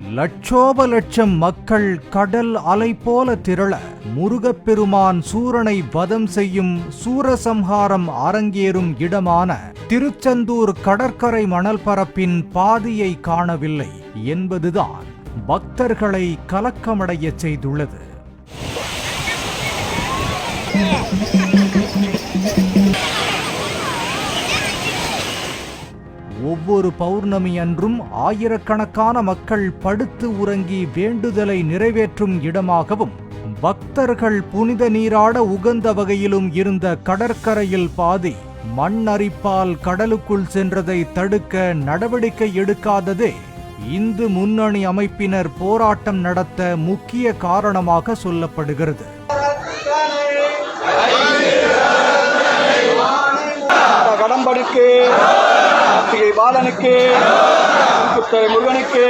லட்சோப லட்சம் மக்கள் கடல் அலை போல திரள. முருகப்பெருமான் சூரனை வதம் செய்யும் சூரசம்ஹாரம் அரங்கேறும் இடமான திருச்செந்தூர் கடற்கரை மணல் பரப்பின் பாதியை காணவில்லை என்பதுதான் பக்தர்களை கலக்கமடையச் செய்துள்ளது. ஒவ்வொரு பௌர்ணமி அன்றும் ஆயிரக்கணக்கான மக்கள் படுத்து உறங்கி வேண்டுதலை நிறைவேற்றும் இடமாகவும் பக்தர்கள் புனித நீராட உகந்த வகையிலும் இருந்த கடற்கரையில் பாதி மண் அரிப்பால் கடலுக்குள் சென்றதை தடுக்க நடவடிக்கை எடுக்காததே இந்து முன்னணி அமைப்பினர் போராட்டம் நடத்த முக்கிய காரணமாக சொல்லப்படுகிறது. பாலனுக்கு குத்தரை முருகனுக்கு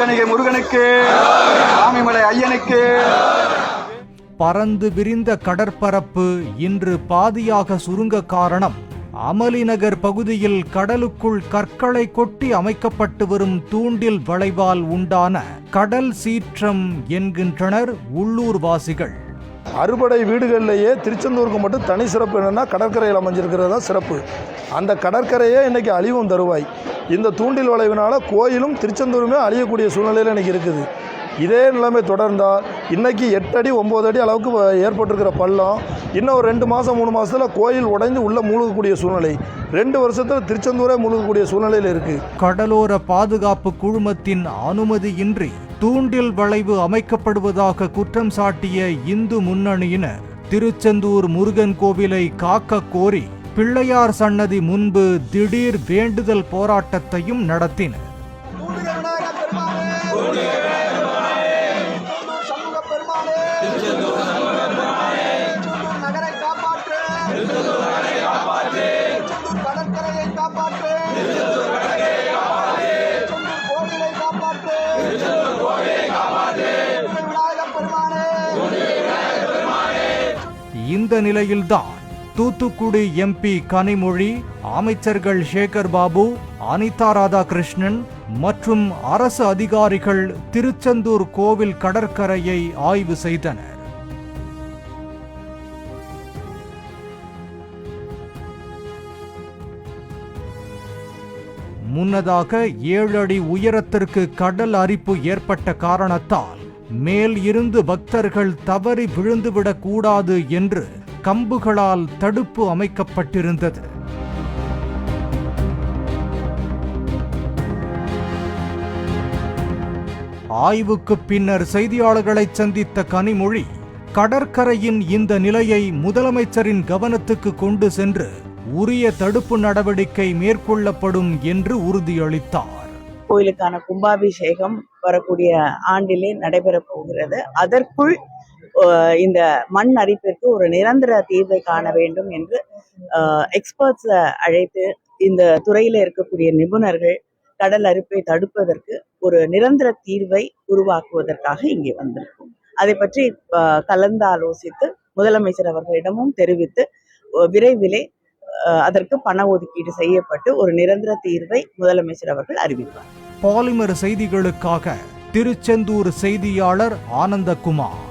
கணிகை முருகனுக்கு சாமிமலை ஐயனுக்கு. பறந்து விரிந்த கடற்பரப்பு இன்று பாதியாக சுருங்க காரணம். அமலிநகர் பகுதியில் கடலுக்குள் கற்களை கொட்டி அமைக்கப்பட்டு வரும் தூண்டில் வளைவால் உண்டான கடல் சீற்றம் என்கின்றனர் உள்ளூர்வாசிகள். அறுபடை வீடுகள்லேயே திருச்செந்தூருக்கு மட்டும் தனி சிறப்பு என்னென்னா கடற்கரையில் அமைஞ்சிருக்கிறது தான் சிறப்பு. அந்த கடற்கரையே இன்றைக்கி அழிவும் தருவாய். இந்த தூண்டில் வளைவினால் கோயிலும் திருச்செந்தூருமே அழியக்கூடிய சூழ்நிலையில் இன்றைக்கி இருக்குது. இதே நிலைமை தொடர்ந்தால் இன்றைக்கி எட்டு அடி ஒம்பது அடி அளவுக்கு ஏற்பட்டிருக்கிற பள்ளம் இன்னும் ஒரு ரெண்டு மாதம் மூணு மாதத்தில் கோயில் உடைந்து உள்ளே மூழ்கக்கூடிய சூழ்நிலை. ரெண்டு வருஷத்தில் திருச்செந்தூரே மூழ்கக்கூடிய சூழ்நிலையில் இருக்குது கடலோர பாதுகாப்பு குழுமத்தின் அனுமதியின்றி தூண்டில் வளைவு அமைக்கப்படுவதாக குற்றம் சாட்டிய இந்து முன்னணியினர் திருச்செந்தூர் முருகன் கோவிலை காக்க கோரி பிள்ளையார் சன்னதி முன்பு திடீர் வேண்டுதல் போராட்டத்தையும் நடத்தினர். சமூக இந்த நிலையில்தான் தூத்துக்குடி எம்பி கனிமொழி அமைச்சர்கள் சேகர் பாபு அனிதா ராதாகிருஷ்ணன் மற்றும் அரசு அதிகாரிகள் திருச்செந்தூர் கோவில் கடற்கரையை ஆய்வு செய்தனர். முன்னதாக ஏழு அடி உயரத்திற்கு கடல் அரிப்பு ஏற்பட்ட காரணத்தால் மேல் இருந்து பக்தர்கள் தவறி விழுந்துவிடக் கூடாது என்று கம்புகளால் தடுப்பு அமைக்கப்பட்டிருந்தது. ஆய்வுக்கு பின்னர் செய்தியாளர்களை சந்தித்த கனிமொழி கடற்கரையின் இந்த நிலையை முதலமைச்சரின் கவனத்துக்கு கொண்டு சென்று உரிய தடுப்பு நடவடிக்கை மேற்கொள்ளப்படும் என்று உறுதியளித்தார். கோயிலுக்கான கும்பாபிஷேகம் வரக்கூடிய ஆண்டிலே நடைபெறப் போகிறது. அதற்குள் இந்த மண் அரிப்பிற்கு ஒரு நிரந்தர தீர்வை காண வேண்டும் என்று எக்ஸ்பர்ட்ஸ் அழைத்து இந்த துறையில இருக்கக்கூடிய நிபுணர்கள் கடல் அரிப்பை தடுப்பதற்கு ஒரு நிரந்தர தீர்வை உருவாக்குவதற்காக இங்கே வந்திருக்கும். அதை பற்றி அஹ், கலந்து ஆலோசித்து முதலமைச்சர் அவர்களிடமும் தெரிவித்து விரைவிலே அதற்கு பண ஒதுக்கீடு செய்யப்பட்டு ஒரு நிரந்தர தீர்வை முதலமைச்சர் அவர்கள் அறிவிப்பார். பாலிமர் செய்திகளுக்காக திருச்செந்தூர் செய்தியாளர் ஆனந்தகுமார்.